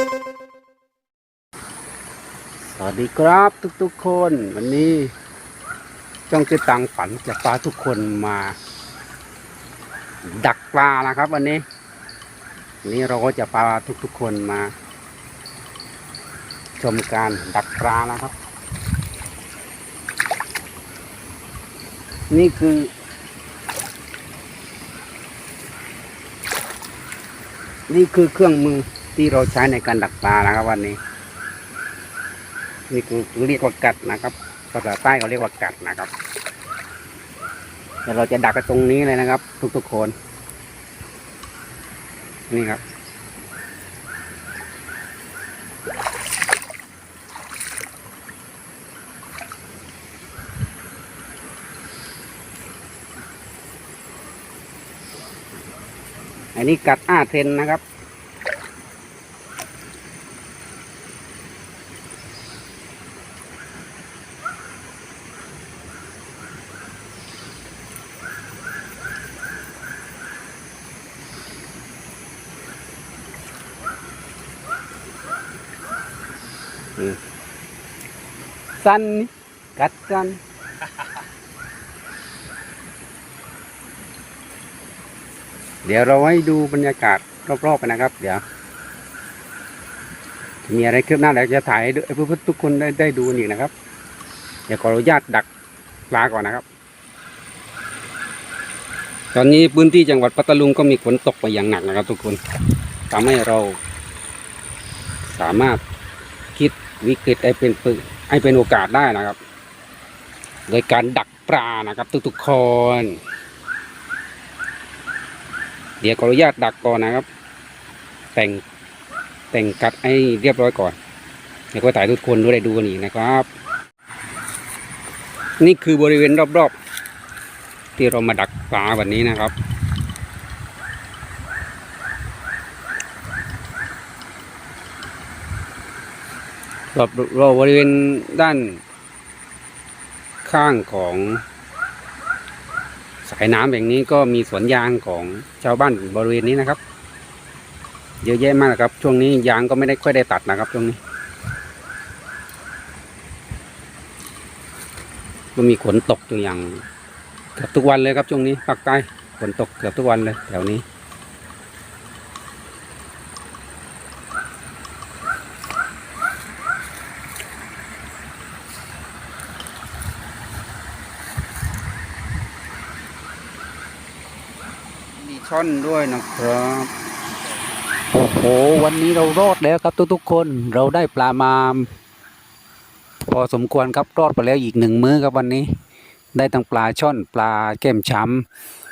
สวัสดีครับทุกๆคน วันนี้จ้องจะตังฝันจะพาทุกคนมา ดักปลานะครับ วันนี้วันนี้เราก็จะพาทุกๆคนมา ชมการดักปลานะครับ นี่คือนี่คือเครื่องมือ ที่เราใช้ในการดักปลานะครับ วันนี้ นี่คือเรียกว่ากัดนะครับภาษาใต้เขาเรียกว่ากัดนะครับเดี๋ยวเราจะดักกันตรงนี้เลยนะครับ ทุกๆคน นี่ครับอันนี้กัดอ้าเทนนะครับ สั้นนี่กัดกันเดี๋ยวเราให้ดูบรรยากาศรอบๆไปนะครับ เดี๋ยวมีอะไรคืบหน้าเดี๋ยวจะถ่ายให้เพื่อนๆทุกคนได้ได้ดูอีกนะครับ เดี๋ยวขออนุญาตดักปลาก่อนนะครับ ตอนนี้พื้นที่จังหวัดปัตตาลุงก็มีฝนตกไปอย่างหนักนะครับ ทุกคนทำให้เราสามารถ วิกฤตให้เป็นให้เป็นโอกาสได้นะครับ โดยการดักปลานะครับ ทุกๆคน เดี๋ยวขออนุญาตดักก่อนนะครับ แต่งแต่งกัดให้เรียบร้อยก่อนเดี๋ยวก็ถ่ายทุกคนด้วยได้ดูกันอีกนะครับ นี่คือบริเวณรอบๆ ที่เรามาดักปลาวันนี้นะครับ รอบรอบบริเวณด้าน ข้างของสายน้ำอย่างนี้ก็มีสวนยางของชาวบ้านบริเวณนี้นะครับ เยอะแยะมากนะครับ ช่วงนี้ยางก็ไม่ได้ค่อยได้ตัดนะครับช่วงนี้ ก็มีฝนตกตัวอย่างเกือบทุกวันเลยครับช่วงนี้ภาคใต้ฝนตกเกือบทุกวันเลยแถวนี้ ช่อนด้วยนะครับ โอ้โห วันนี้เรารอดแล้วครับทุกๆคนเราได้ปลามาพอสมควรครับรอดไปแล้วอีกหนึ่งมื้อครับวันนี้ ได้ทั้งปลาช่อนปลาแก้มช้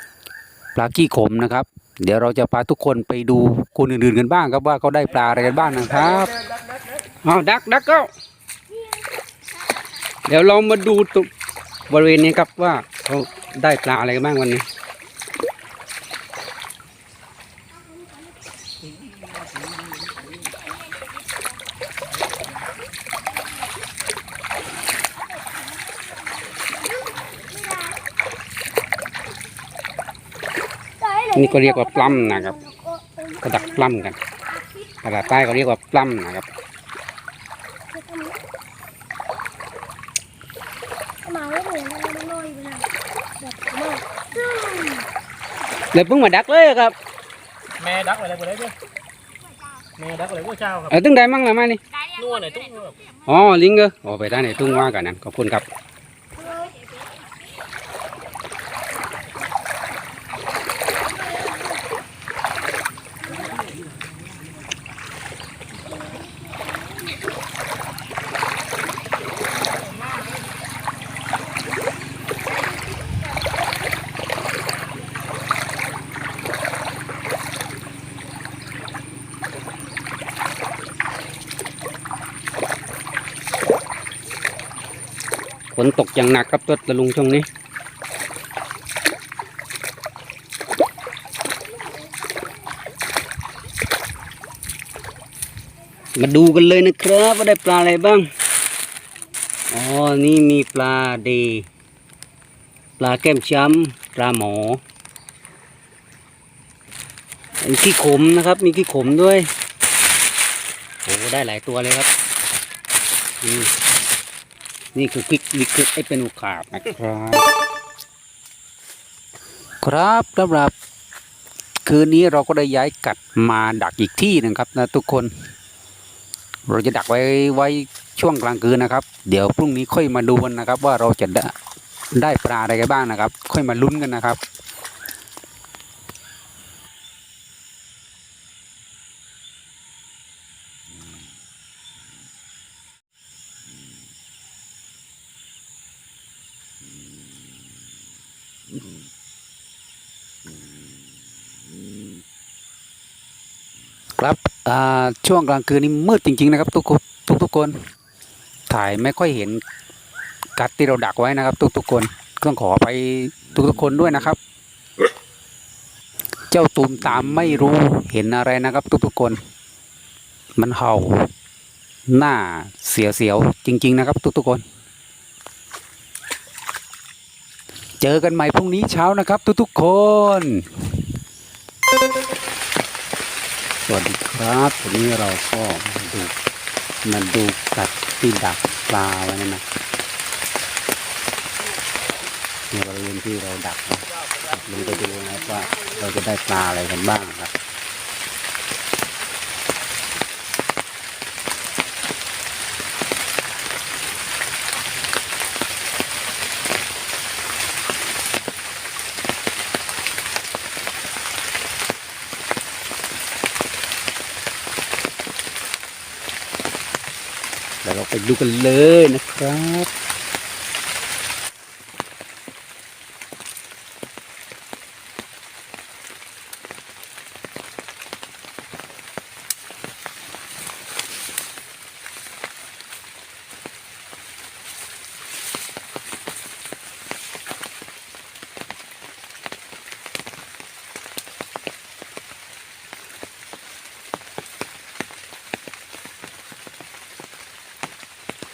ำปลากี้ขมนะครับ เดี๋ยวเราจะพาทุกคนไปดูคนอื่นๆกันบ้างครับว่าเขาได้ปลาอะไรกันบ้างนะครับเอาดักดักก็เดี๋ยวเรามาดูตรงบริเวณนี้ครับว่าเขาได้ปลาอะไรกันบ้างวันนี้ นี่ก็เรียกว่าปล้ำนะครับก็ดักปล้ำกันภาษาใต้ก็เรียกว่าปล้ำนะครับมาไม่ถึงมันลอยอยู่นะแบบมากเลยเพิ่งมาดักเลยครับ แม่ดักอะไรบ่ได้เด้อแม่ดักอะไรบ่เจ้าครับ เออตึ้งได้มั่งละมานี่นัวไหนตุ้งแบบอ๋อ ลิงเกอร์อ๋อไปได้ไหนตุ้งว่ากันนั้นขอบคุณครับ นตกอย่างหนักครับตัวตะลุงช่วงนี้ มาดูกันเลยนะครับว่าได้ปลาอะไรบ้าง อ๋อ นี่มีปลาเด ปลาแก้มช้ำปลาหมอมีขี้ขมนะครับ มีขี้ขมด้วย โอ้ ได้หลายตัวเลยครับ อืม นี่คือคลิกวิกฤตไอ้เป็นอุกาสนะครับ ครับสำหรับ คืนนี้เราก็ได้ย้ายกัดมาดักอีกที่หนึ่งครับนะทุกคน เราจะดักไว้ไว้ช่วงกลางคืนนะครับ เดี๋ยวพรุ่งนี้ค่อยมาดูกันนะครับ ว่าเราจะได้ได้ปลาอะไรกันบ้างนะครับ ค่อยมาลุ้นกันนะครับ ช่วงกลางคืนนี้มืดจริง ๆ นะครับ ทุกคนทุกทุกๆคน ถ่ายไม่ค่อยเห็นกัดที่เราดักไว้นะครับ ทุกๆคนต้องขอไปทุกๆคนด้วยนะครับ เจ้าตูมตามไม่รู้เห็นอะไรนะครับ ทุกๆคน มันเห่าหน้าเสียวๆจริง ๆ นะครับ ทุกๆคน เจอกันใหม่พรุ่งนี้เช้านะครับ ทุกๆคน ครับวันนี้เราก็มาดูมาดูกัดที่ดักปลาไว้นั่นนะในบริเวณที่เราดักนะลงไปดูนะครับว่าเราจะได้ปลาอะไรกันบ้างครับ ดี๋ยวเราไปดูกันเลยนะครับ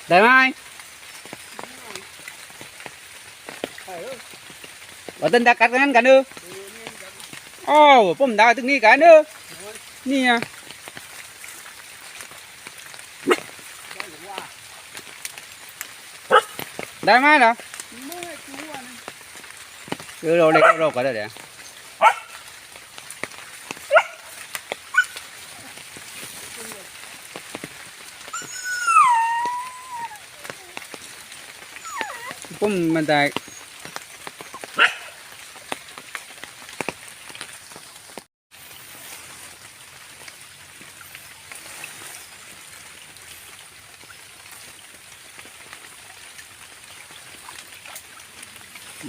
ได้ไหมว่าต้นดักกัดกันกันเด้อโอ้ผมดักถึงนี่กันเด้อนี่อะได้ไหมล่ะเออเราเล็กเราก็ได้เดี๋ยวผมมันได้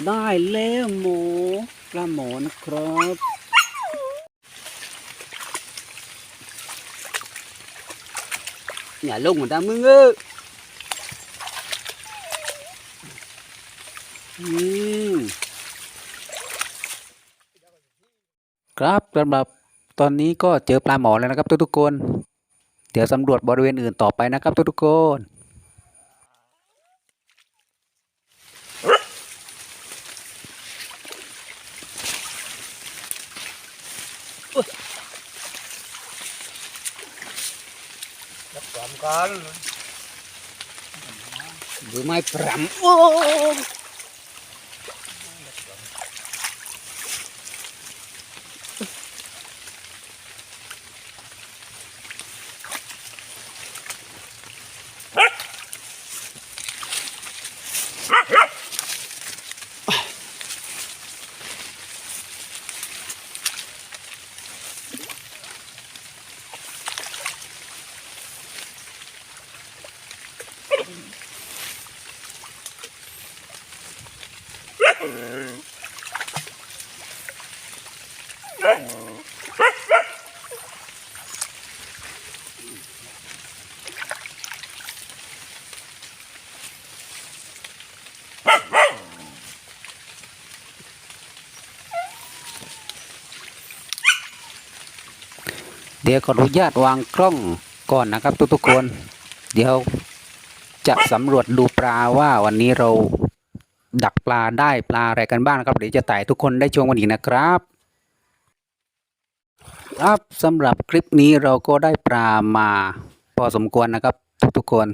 ได้แล้วหมูปลาหมอนครับอย่าลงมือนตามมึงเอออืม ครับสำหรับตอนนี้ก็เจอปลาหมอแล้วนะครับทุกๆคน เดี๋ยวสำรวจบริเวณอื่นต่อไปนะครับทุกๆคนพร้อมกันหรือไม่พรำโอ้ เดี๋ยวขออนุญาตวางกล้องก่อนนะครับทุกๆคน เดี๋ยวจะสำรวจดูปลาว่าวันนี้เรา ดักปลาได้ปลาอะไรกันบ้างนะครับเดี๋ยวจะถ่ายทุกคนได้ชมกันอีกนะครับครับสำหรับคลิปนี้เราก็ได้ปลามาพอสมควรนะครับ ทุกๆคน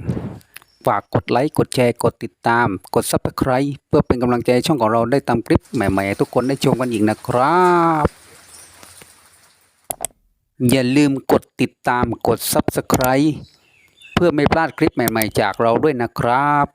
ฝากกดไลค์กดแชร์กดติดตาม กด Subscribe เพื่อเป็นกำลังใจช่องของเราได้ทำคลิปใหม่ๆ ทุกคนได้ชมกันอีกนะครับ อย่าลืมกดติดตามกด Subscribe เพื่อไม่พลาดคลิปใหม่ๆ จากเราด้วยนะครับ